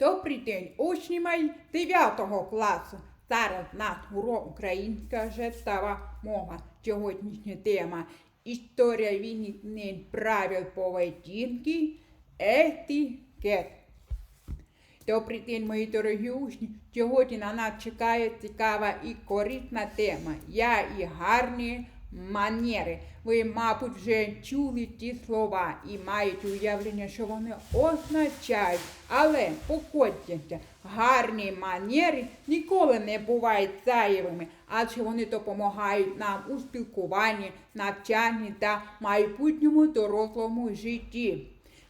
Добрий день, учні мої 9 класу. Зараз наш урок українська жестова мова. Сьогоднішня тема історія війни правил поведінки, етикет. Добрий день, мої дорогі учні. Сьогодні на нас чекає цікава і корисна тема. Я і гарні манери. Ви, мабуть, вже чули ті слова і маєте уявлення, що вони означають. Але покодьтеся, гарні манери ніколи не бувають зайвими, адже вони допомагають нам у спілкуванні, навчанні та майбутньому дорослому житті.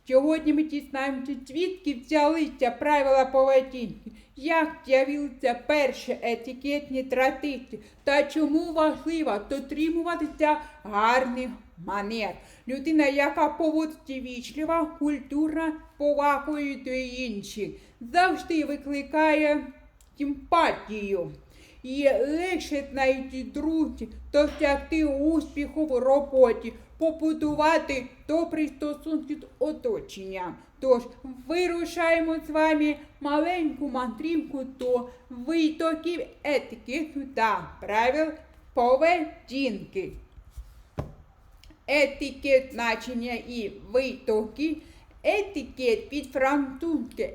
Сьогодні ми дізнаємося, звідки взялися правила поведінки, як з'явилися перші етикетні традиції та чому важливо дотримуватися гарних манер. Людина, яка поводиться вічливо, культурна, з повагою до інших, завжди викликає симпатію. І легше знайти друзів, досягти успіху в роботі, побудувати добрі стосунки з оточенням. Тож вирушаємо з вами маленьку мандрівку до витоків етикету та правил поведінки. Етикет значення і витоки. Етикет від французьке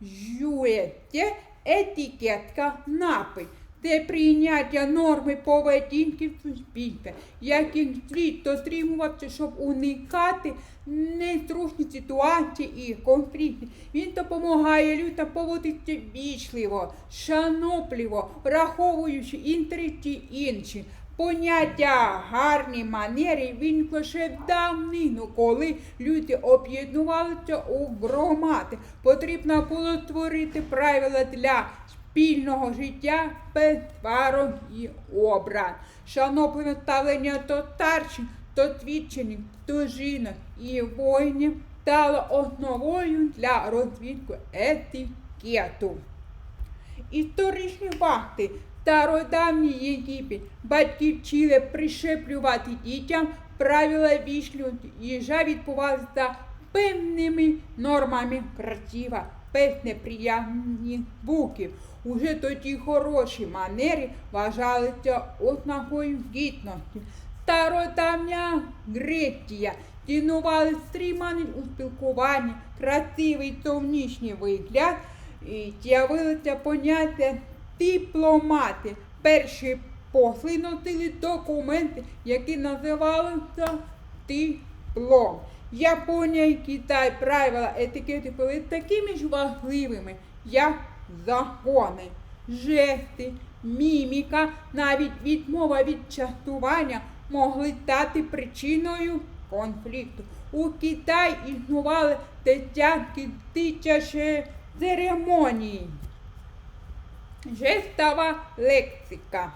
етіжуєте, етикетка напис. Це прийняття норми поведінки в суспільстві, яких слід дотримуватися, щоб уникати незручні ситуації і конфлікти. Він допомагає людям поводитися вічливо, шанобливо, враховуючи інтереси інших. Поняття гарні манери виникло ще в давнину, коли люди об'єднувалися у громади. Потрібно було створити правила для спільного життя без сварок і образ. Шановне ставлення до старших, досвідчених, до жінок і воїнів стало основою для розвитку етикету. Історичні факти. Стародавній Єгипет батьки вчили пришеплювати дітям правила вічливості. Їжа відбувалася за певними нормами красива, без неприємних звуків. Уже тоді хороші манери вважалися ознакою гідності. Стародавня Греція цінували стриманість у спілкуванні, красивий зовнішній вигляд і з'явилося поняття дипломати. Перші посли носили документи, які називалися диплом. Японія і Китай правила етикети були такими ж важливими, як закони, жести, міміка, навіть відмова від частування могли стати причиною конфлікту. У Китаї існували десятки тисяч церемоній. Жестова лексика.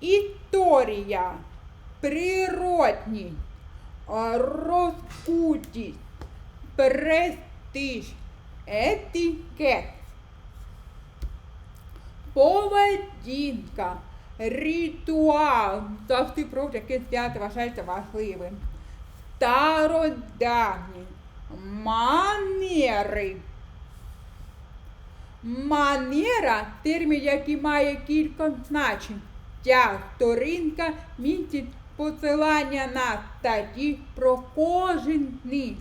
Історія, природність, розкутість, престиж, етикет, поведінка, ритуал. Завжди про яке свято вважається важливим. Стародавні, манери. Манера термін, який має кілька значень. Ця сторінка містить посилання на статті про кожен день.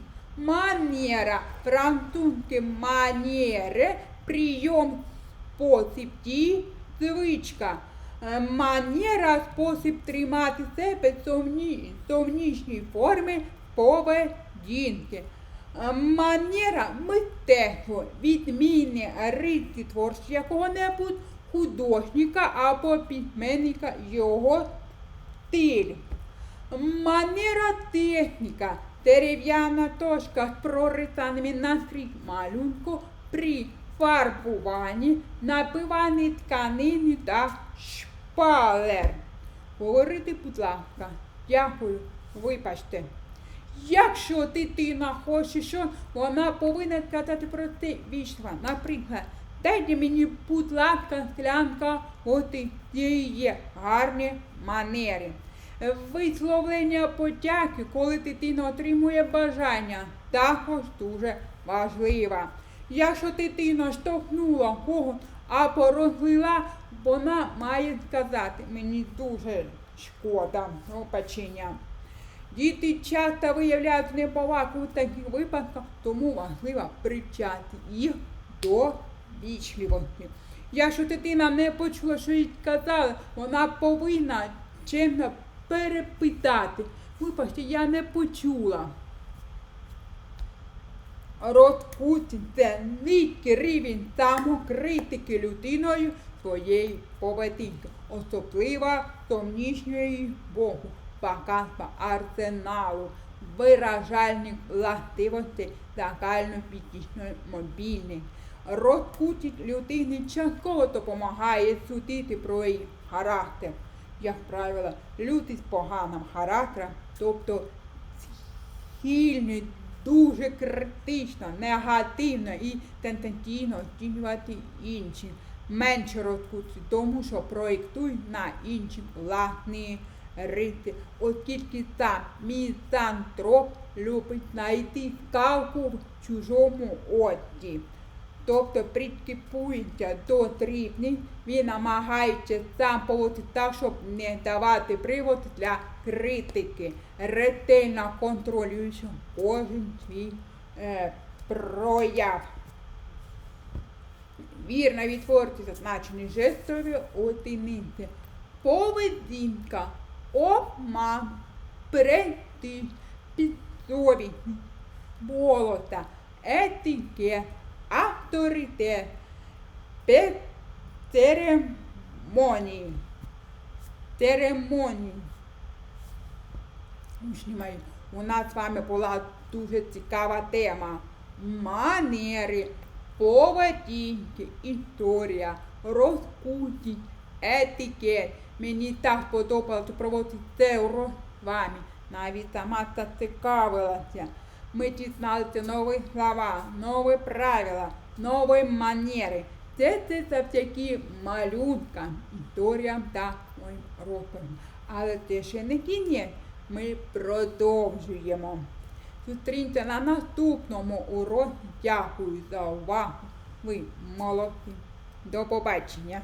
Манера, французьке манере, прийом, спосіб дії, звичка. Е, Манера спосіб тримати себе зовні, зовнішньої форми поведінки. Е, Манера мистецтво, відмінне риси творчості якого-небудь художника або письменника його стиль. Манера техніка. Дерев'яна точка з прорисаними наскрізь малюнку при фарбуванні, набиванні тканини та шпалер. Говорити, будь ласка, дякую, вибачте. Якщо дитина хоче, що вона повинна сказати про це вічно. Наприклад, дайте мені, будь ласка, склянка де є гарні манери. Висловлення подяки, коли дитина отримує бажання також дуже важлива. Якщо дитина штовхнула кого або розлила, вона має сказати, мені дуже шкода пробачення. Діти часто виявляють неповагу у таких випадках, тому важливо привчати їх до вічливості. Якщо дитина не почула, що їй сказали, вона повинна чемно перепитати. Вибачте, я не почула. Розпутін це низький рівень самокритики людиною своєї поведінки, особливо зовнішньої Богу, багатства арсеналу, виражальних властивостей загальнофізичної мобільних. Розпутіть людині частково допомагає судити про її характер. Як правило, з поганим характером, тобто схильні дуже критично, негативно і тенденційно оцінювати інших. Менше розкуться, тому що проєктують на інші власні риси, оскільки сам мізантроп любить знайти скалку в чужому оці. Тобто прикипується до дрібних, він намагається сам поводити так, щоб не давати привод для критики, ретельно контролюючи кожен свій е, прояв. Вірно відтворюється зазначені жестові одиниці. Поведінка, обман, престиж, підсовість, болота, етикет, авторитет, церемонії. Церемонії. У нас з вами була дуже цікава тема. Манери, поведінки, історія, розпутінь, етикет. Мені так подобалося проводити це урок з вами. Навіть сама зацікавилася. Ми дізналися нові слова, нові правила, нові манери. Це це завдяки малюнкам, історіям та розповідям. Але це ще не кінець. Ми продовжуємо. Зустрінься на наступному уроці. Дякую за увагу. Ви молодці. До побачення.